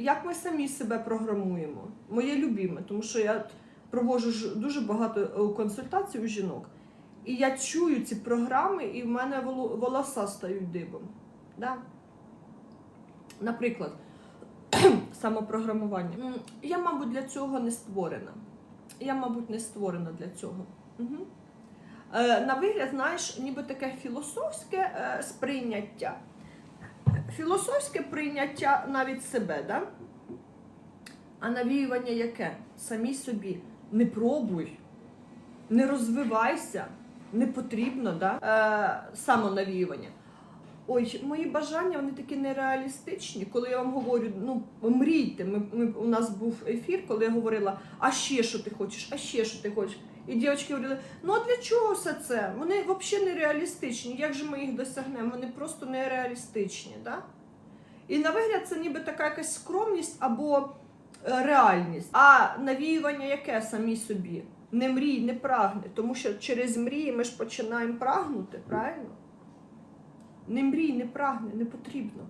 як ми самі себе програмуємо. Моє любиме, тому що я проводжу дуже багато е, консультацій у жінок. І я чую ці програми, і в мене волоса стають дибом. Да? Наприклад, самопрограмування. Я, мабуть, для цього не створена. Я, мабуть, не створена для цього. Угу. На вигляд, знаєш, ніби таке філософське е, сприйняття. Філософське прийняття навіть себе, да? а навіювання яке? Самі собі. Не пробуй, не розвивайся, не потрібно, да? е, самонавіювання. Ой, мої бажання вони такі нереалістичні. Коли я вам говорю, ну мрійте. Ми, ми, у нас був ефір, коли я говорила, а ще що ти хочеш, а ще що ти хочеш. І дівчатки говорили, ну а для чого все це? Вони взагалі нереалістичні. Як же ми їх досягнемо? Вони просто нереалістичні. Да? І на вигляд це ніби така якась скромність або е, реальність. А навіювання яке самі собі? Не мрій, не прагни. Тому що через мрії ми ж починаємо прагнути, правильно? Не мрій, не прагне, не потрібно.